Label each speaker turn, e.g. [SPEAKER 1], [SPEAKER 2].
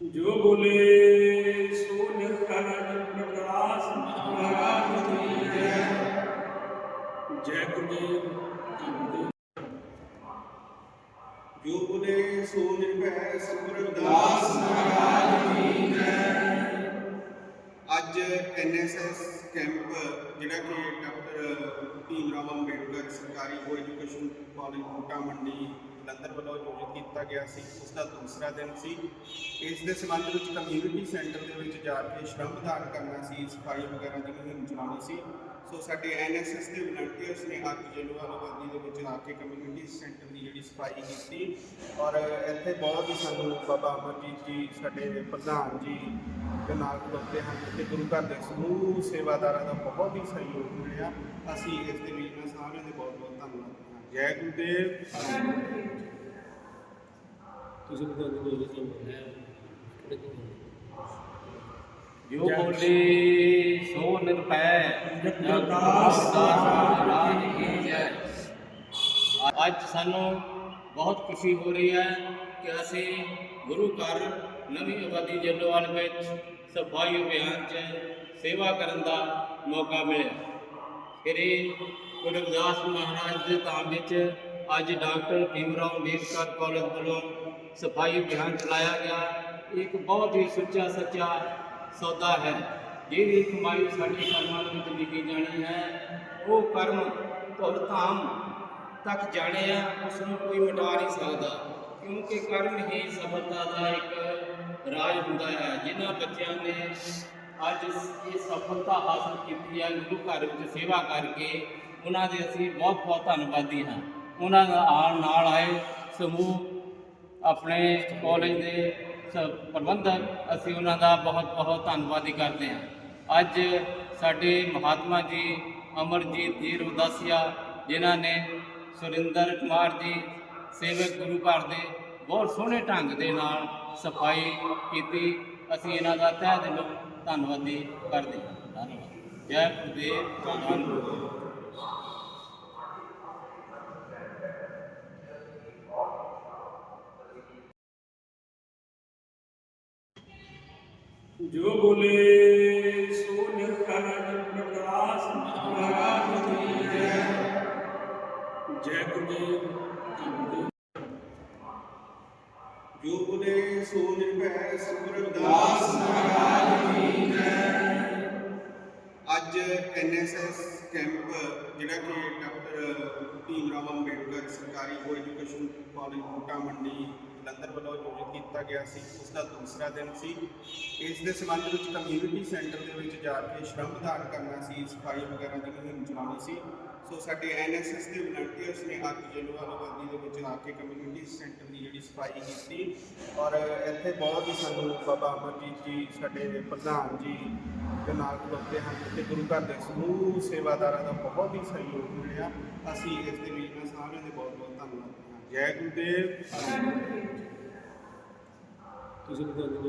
[SPEAKER 1] ਜੋ ਬੋਲੇ ਸੋ ਨਿਰਕਰ ਪ੍ਰਕਾਸ਼ ਮਹਾਰਾਜ ਕੀ ਜੈ। ਜੈ ਗੁਰਦੇਵ,
[SPEAKER 2] ਜੋ ਬੁਲੇ ਸੋ ਨਿਰਭੈ ਸਤਿਗੁਰਦਾਸ ਮਹਾਰਾਜ ਕੀ ਜੈ। ਅੱਜ ਐਨਐਸਐਸ ਕੈਂਪ, ਜਿਹੜਾ ਕਿ ਡਾਕਟਰ ਭੀਮ ਰਾਓ ਅੰਬੇਡਕਰ ਸਰਕਾਰੀ ਕੋ ਐਜੂਕੇਸ਼ਨ ਕਾਲਜ ਕੋਟਾ ਮੰਡੀ ਜਲੰਧਰ ਵੱਲੋਂ ਆਯੋਜਿਤ ਕੀਤਾ ਗਿਆ ਸੀ, ਉਸ ਦਾ ਦੂਸਰਾ ਦਿਨ ਸੀ। ਇਸ ਦੇ ਸੰਬੰਧ ਵਿੱਚ ਕਮਿਊਨਿਟੀ ਸੈਂਟਰ ਦੇ ਵਿੱਚ ਜਾ ਕੇ ਸ਼ਰਮਦਾਨ ਕਰਨਾ ਸੀ, ਸਫ਼ਾਈ ਵਗੈਰਾ ਦੀ ਮੁਹਿੰਮ ਚਲਾਉਣੀ ਸੀ। ਸੋ ਸਾਡੇ ਐਨਐਸਐਸ ਦੇ ਵਲੰਟੀਅਰਸ ਨੇ ਅੱਜ ਜਲੂਆਲ ਆਬਾਦੀ ਦੇ ਵਿੱਚ ਆ ਕੇ ਕਮਿਊਨਿਟੀ ਸੈਂਟਰ ਦੀ ਜਿਹੜੀ ਸਫ਼ਾਈ ਕੀਤੀ। ਔਰ ਇੱਥੇ ਬਹੁਤ ਹੀ ਸਾਨੂੰ ਬਾਬਾ ਅਮਰਜੀਤ ਜੀ ਸਾਡੇ ਪ੍ਰਧਾਨ ਜੀ ਦੇ ਨਾਲ ਖਲੋਤੇ ਹਨ ਤੇ ਗੁਰੂ ਘਰ ਦੇ ਸਮੂਹ ਸੇਵਾਦਾਰਾਂ ਦਾ ਬਹੁਤ ਹੀ ਸਹਿਯੋਗ ਮਿਲਿਆ। ਅਸੀਂ ਇਸ ਦੇ ਵਿੱਚ ਮੈਂ ਸਾਰਿਆਂ ਦੇ ਬਹੁਤ ਬਹੁਤ ਧੰਨਵਾਦ ਕਰਦਾ ਜੈ ਗੁਰਦੇਵ।
[SPEAKER 1] ਤੁਸੀਂ ਬਤਾ ਦਿਓ ਜੀ
[SPEAKER 3] ਜੋ ਬੋਲੇ ਸੋ ਨਿਰਭੈ ਜਗਦਾਸ ਮਹਾਰਾਜ ਕੀ ਜੈ ਅੱਜ ਸਾਨੂੰ ਬਹੁਤ ਖੁਸ਼ੀ ਹੋ ਰਹੀ ਹੈ ਕਿ ਅਸੀਂ ਗੁਰੂ ਘਰ ਨਵੀਂ ਆਬਾਦੀ ਜੱਲੋਵਾਲ ਵਿੱਚ ਸਫ਼ਾਈ ਅਭਿਆਨ 'ਚ ਸੇਵਾ ਕਰਨ ਦਾ ਮੌਕਾ ਮਿਲਿਆ। ਸ੍ਰੀ ਗੁਰੂ ਰਵਿਦਾਸ ਮਹਾਰਾਜ ਦੇ ਧਾਮ ਵਿੱਚ ਅੱਜ ਡਾਕਟਰ ਭੀਮਰਾਓ ਅੰਬੇਦਕਰ ਕਾਲਜ ਵੱਲੋਂ ਸਫ਼ਾਈ ਅਭਿਆਨ ਚਲਾਇਆ ਗਿਆ। ਇੱਕ ਬਹੁਤ ਹੀ ਸੁੱਚਾ ਸੱਚਾ ਸੌਦਾ ਹੈ, ਜਿਹਦੀ ਕਮਾਈ ਸਾਡੇ ਕਰਮਾਂ ਦੇ ਵਿੱਚ ਲਿਖੀ ਜਾਣੀ ਹੈ। ਉਹ ਕਰਮ ਧੁਰ ਧਾਮ ਤੱਕ ਜਾਣੇ ਆ ਉਸ ਨੂੰ ਕੋਈ ਮਿਟਾ ਨਹੀਂ ਸਕਦਾ। ਕਿਉਂਕਿ ਕਰਮ ਹੀ ਸਫਲਤਾ ਦਾ ਇੱਕ ਰਾਜ ਹੁੰਦਾ ਹੈ, ਜਿਨ੍ਹਾਂ ਬੱਚਿਆਂ ਨੇ ਅੱਜ ਇਹ ਸਫਲਤਾ ਹਾਸਲ ਕੀਤੀ ਹੈ, ਗੁਰੂ ਘਰ ਵਿੱਚ ਸੇਵਾ ਕਰਕੇ ਉਹਨਾਂ ਦੇ ਅਸੀਂ ਬਹੁਤ ਬਹੁਤ ਧੰਨਵਾਦੀ ਹਾਂ। ਉਹਨਾਂ ਦਾ ਆਉਣ ਨਾਲ ਆਏ ਸਮੂਹ ਆਪਣੇ ਕਾਲਜ ਦੇ ਸ- ਪ੍ਰਬੰਧਕ, ਅਸੀਂ ਉਹਨਾਂ ਦਾ ਬਹੁਤ ਬਹੁਤ ਧੰਨਵਾਦੀ ਕਰਦੇ ਹਾਂ। ਅੱਜ ਸਾਡੇ ਮਹਾਤਮਾ ਜੀ ਅਮਰਜੀਤ ਜੀ ਰੁਦਾਸੀਆ, ਜਿਨ੍ਹਾਂ ਨੇ ਸੁਰਿੰਦਰ ਕੁਮਾਰ ਜੀ, ਸੇਵਕ ਗੁਰੂ ਘਰ ਦੇ ਬਹੁਤ ਸੋਹਣੇ ਢੰਗ ਦੇ ਨਾਲ ਸਫ਼ਾਈ ਕੀਤੀ। ਅਸੀਂ ਇਹਨਾਂ ਦਾ ਤਹਿ ਦਿਲੋਂ ਧੰਨਵਾਦੀ ਕਰਦੇ ਹਾਂ। ਧੰਨਵਾਦ। ਜੈ ਗੁਰਦੇਵ ਧੰਨ
[SPEAKER 1] ਜੋ ਬੋਲੇ ਸੋ ਨਿਰਕਰ ਪ੍ਰਕਾਸ਼ ਮਹਾਰਾਜ ਕੀ ਜੈ। ਜੈ ਗੁਰਦੇਵ ਧੰਨ ਗੁਰਦੇਵ
[SPEAKER 2] ਜੋ ਬੁਲੇ ਸੋ ਨਿਰਭੈ ਸਤਿਗੁਰਦਾਸ ਮਹਾਰਾਜ ਕੀ ਜੈ। ਅੱਜ ਐਨਐਸਐਸ ਕੈਂਪ, ਜਿਹੜਾ ਕਿ ਡਾਕਟਰ ਭੀਮ ਰਾਓ ਅੰਬੇਡਕਰ ਸਰਕਾਰੀ ਕੋ ਐਜੂਕੇਸ਼ਨ ਕਾਲਜ ਕੋਟਾ ਮੰਡੀ ਜਲੰਧਰ ਵੱਲੋਂ ਆਯੋਜਿਤ ਕੀਤਾ ਗਿਆ ਸੀ, ਉਸ ਦਾ ਦੂਸਰਾ ਦਿਨ ਸੀ। ਇਸ ਦੇ ਸੰਬੰਧ ਵਿੱਚ ਕਮਿਊਨਿਟੀ ਸੈਂਟਰ ਦੇ ਵਿੱਚ ਜਾ ਕੇ ਸ਼ਰਮ ਸ਼ਰਮਦਾਨ ਕਰਨਾ ਸੀ, ਸਫ਼ਾਈ ਵਗੈਰਾ ਦੀ ਮੁਹਿੰਮ ਚਲਾਉਣੀ ਸੀ। ਸੋ ਸਾਡੇ ਐਨਐਸਐਸ ਦੇ ਵਲੰਟੀਅਰਸ ਨੇ ਅੱਜ ਜਲੂਆਲ ਆਬਾਦੀ ਦੇ ਵਿੱਚ ਆ ਕੇ ਕਮਿਊਨਿਟੀ ਸੈਂਟਰ ਦੀ ਜਿਹੜੀ ਸਫ਼ਾਈ ਕੀਤੀ। ਔਰ ਇੱਥੇ ਬਹੁਤ ਹੀ ਸਾਨੂੰ ਬਾਬਾ ਅਮਰਜੀਤ ਜੀ, ਸਾਡੇ ਪ੍ਰਧਾਨ ਜੀ ਦੇ ਨਾਲ ਖਲੋਤੇ ਹਨ। ਤੇ ਗੁਰੂ ਘਰ ਦੇ ਸਮੂਹ ਸੇਵਾਦਾਰਾਂ ਦਾ ਬਹੁਤ ਹੀ ਸਹਿਯੋਗ ਮਿਲਿਆ। ਅਸੀਂ ਇਸ ਦੇ ਲਈ ਮੈਂ ਸਾਰਿਆਂ ਦੇ ਬਹੁਤ ਬਹੁਤ ਧੰਨਵਾਦ। ਜੈ ਗੁਰਦੇਵ।
[SPEAKER 1] ਤੁਸੀਂ ਬਤਾ ਦਿਓ